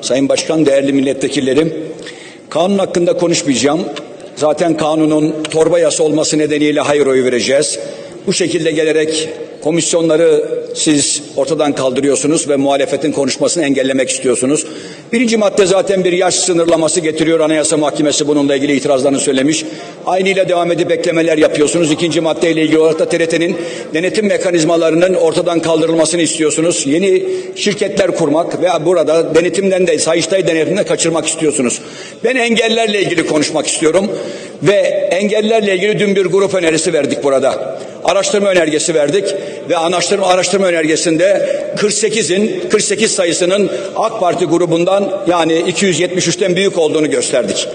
Sayın Başkan, değerli milletvekillerim, kanun hakkında konuşmayacağım. Zaten kanunun torba yasa olması nedeniyle hayır oyu vereceğiz. Bu şekilde gelerek komisyonları siz ortadan kaldırıyorsunuz ve muhalefetin konuşmasını engellemek istiyorsunuz. Birinci madde zaten bir yaş sınırlaması getiriyor. Anayasa Mahkemesi bununla ilgili itirazlarını söylemiş. Aynı ile devam edip beklemeler yapıyorsunuz. İkinci maddeyle ilgili olarak da TRT'nin denetim mekanizmalarının ortadan kaldırılmasını istiyorsunuz. Yeni şirketler kurmak ve burada denetimden de Sayıştay denetimden kaçırmak istiyorsunuz. Ben engellerle ilgili konuşmak istiyorum ve engellerle ilgili dün bir grup önerisi verdik burada. Araştırma önergesi verdik ve araştırma araştırma önergesinde 48'in 48 sayısının AK Parti grubundan yani 273'ten büyük olduğunu gösterdik.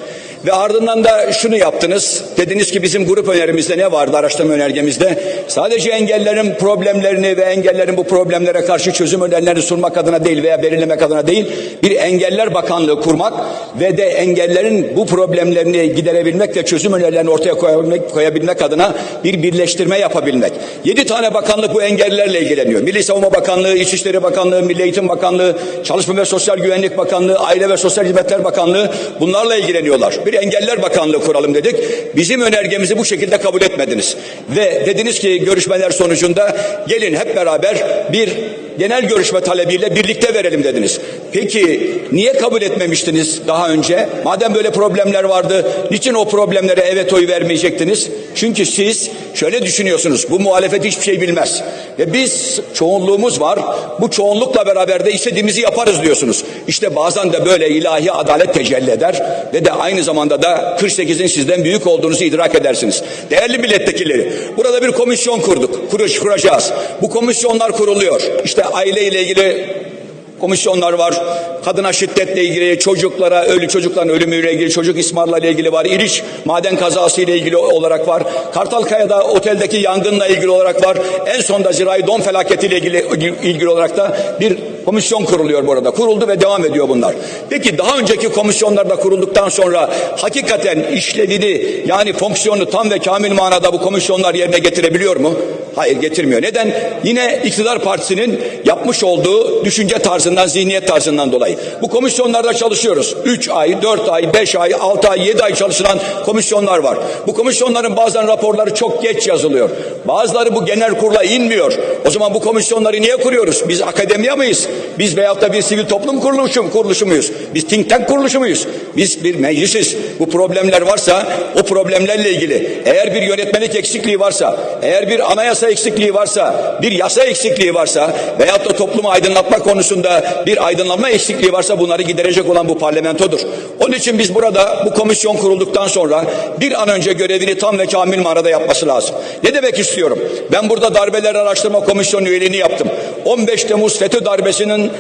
Ve ardından da şunu yaptınız. Dediniz ki bizim grup önerimizde ne vardı araştırma önergemizde? Sadece engellerin problemlerini ve engellerin bu problemlere karşı çözüm önerilerini sunmak adına değil veya belirlemek adına değil, bir engeller bakanlığı kurmak ve de engellerin bu problemlerini giderebilmek ve çözüm önerilerini ortaya koyabilmek, koyabilmek adına bir birleştirme yapabilmek. Yedi tane bakanlık bu engellerle ilgileniyor. Milli Savunma Bakanlığı, İçişleri Bakanlığı, Milli Eğitim Bakanlığı, Çalışma ve Sosyal Güvenlik Bakanlığı, Aile ve Sosyal Hizmetler Bakanlığı bunlarla ilgileniyorlar. Bir engeller bakanlığı kuralım dedik. Bizim önergemizi bu şekilde kabul etmediniz. Ve dediniz ki görüşmeler sonucunda gelin hep beraber bir genel görüşme talebiyle birlikte verelim dediniz. Peki niye kabul etmemiştiniz daha önce? Madem böyle problemler vardı, niçin o problemlere evet oy vermeyecektiniz? Çünkü siz şöyle düşünüyorsunuz, bu muhalefet hiçbir şey bilmez. Ve biz çoğunluğumuz var, bu çoğunlukla beraber de istediğimizi yaparız diyorsunuz. İşte bazen de böyle ilahi adalet tecelli eder ve de aynı zamanda da 48'in sizden büyük olduğunuzu idrak edersiniz. Değerli milletvekilleri, burada bir komisyon kurduk, kuruş kuracağız. Bu komisyonlar kuruluyor. İşte aile ile ilgili komisyonlar var. Kadına şiddetle ilgili, çocuklara, ölü çocukların ölümüyle ilgili, çocuk ismarla ile ilgili var. İriş maden kazası ile ilgili olarak var. Kartalkaya'da oteldeki yangınla ilgili olarak var. En sonda zirai don felaketiyle ilgili, ilgili olarak da bir komisyon kuruluyor burada. Kuruldu ve devam ediyor bunlar. Peki daha önceki komisyonlarda kurulduktan sonra hakikaten işlevini yani fonksiyonu tam ve kamil manada bu komisyonlar yerine getirebiliyor mu? Hayır getirmiyor. Neden? Yine iktidar partisinin yapmış olduğu düşünce tarzından, zihniyet tarzından dolayı. Bu komisyonlarda çalışıyoruz. 3 ay, 4 ay, 5 ay, 6 ay, 7 ay çalışılan komisyonlar var. Bu komisyonların bazen raporları çok geç yazılıyor. Bazıları bu genel kurula inmiyor. O zaman bu komisyonları niye kuruyoruz? Biz akademiya mıyız? Biz veyahut da bir sivil toplum kuruluşu, kuruluşu muyuz? Biz think tank kuruluşu muyuz? Biz bir meclisiz. Bu problemler varsa o problemlerle ilgili eğer bir yönetmelik eksikliği varsa, eğer bir anayasa eksikliği varsa, bir yasa eksikliği varsa veyahut da toplumu aydınlatma konusunda bir aydınlanma eksikliği varsa bunları giderecek olan bu parlamentodur. Onun için biz burada bu komisyon kurulduktan sonra bir an önce görevini tam ve kamil manada yapması lazım. Ne demek istiyorum? Ben burada darbeler araştırma komisyonu üyeliğini yaptım. 15 Temmuz FETÖ darbesinin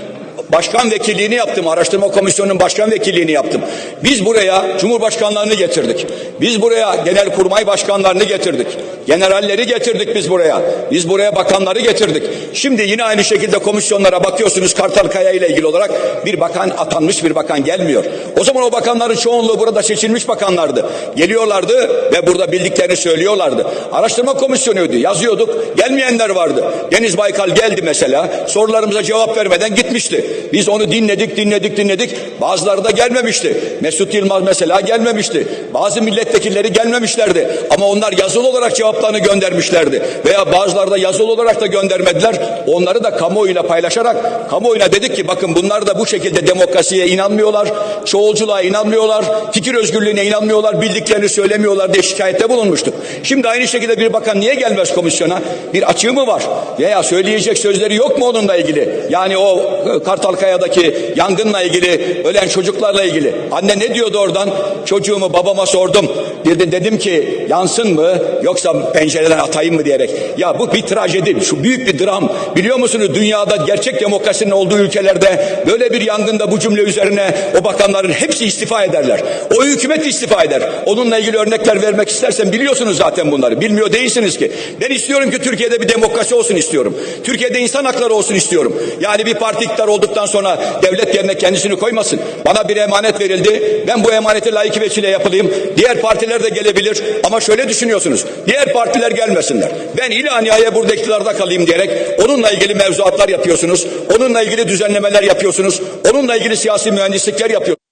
başkan vekilliğini yaptım. Araştırma komisyonunun başkan vekilliğini yaptım. Biz buraya cumhurbaşkanlarını getirdik. Biz buraya genelkurmay başkanlarını getirdik. Generalleri getirdik biz buraya. Biz buraya bakanları getirdik. Şimdi yine aynı şekilde komisyonlara bakıyorsunuz Kartalkaya ile ilgili olarak bir bakan atanmış bir bakan gelmiyor. O zaman o bakanların çoğunluğu burada seçilmiş bakanlardı. Geliyorlardı ve burada bildiklerini söylüyorlardı. Araştırma komisyonuydu. Yazıyorduk. Gelmeyenler vardı. Deniz Baykal geldi mesela. Sorularımıza cevap vermeden gitmişti. Biz onu dinledik, dinledik, dinledik. Bazıları da gelmemişti. Mesut Yılmaz mesela gelmemişti. Bazı milletvekilleri gelmemişlerdi. Ama onlar yazılı olarak cevaplarını göndermişlerdi. Veya bazıları da yazılı olarak da göndermediler. Onları da kamuoyuyla paylaşarak kamuoyuna dedik ki bakın bunlar da bu şekilde demokrasiye inanmıyorlar. Çoğulculuğa inanmıyorlar. Fikir özgürlüğüne inanmıyorlar. Bildiklerini söylemiyorlar diye şikayette bulunmuştuk. Şimdi aynı şekilde bir bakan niye gelmez komisyona? Bir açığı mı var? Veya söyleyecek sözleri yok mu onunla ilgili? Yani o Kartalkaya'daki yangınla ilgili, ölen çocuklarla ilgili. Anne ne diyordu oradan? Çocuğumu babama sordum. Dedim, dedim ki yansın mı yoksa pencereden atayım mı diyerek. Ya bu bir trajedi, şu büyük bir dram. Biliyor musunuz dünyada gerçek demokrasinin olduğu ülkelerde böyle bir yangında bu cümle üzerine o bakanların hepsi istifa ederler. O hükümet istifa eder. Onunla ilgili örnekler vermek istersen biliyorsunuz zaten bunları. Bilmiyor değilsiniz ki. Ben istiyorum ki Türkiye'de bir demokrasi olsun istiyorum. Türkiye'de insan hakları olsun istiyorum. Yani bir parti iktidar olduktan Ondan sonra devlet yerine kendisini koymasın. Bana bir emanet verildi. Ben bu emaneti layık vesile yapılayım. Diğer partiler de gelebilir. Ama şöyle düşünüyorsunuz. Diğer partiler gelmesinler. Ben ila nihaya burada iktidarda kalayım diyerek onunla ilgili mevzuatlar yapıyorsunuz. Onunla ilgili düzenlemeler yapıyorsunuz. Onunla ilgili siyasi mühendislikler yapıyorsunuz.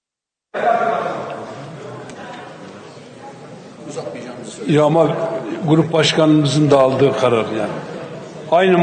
Ya ama grup başkanımızın da aldığı karar yani. Aynı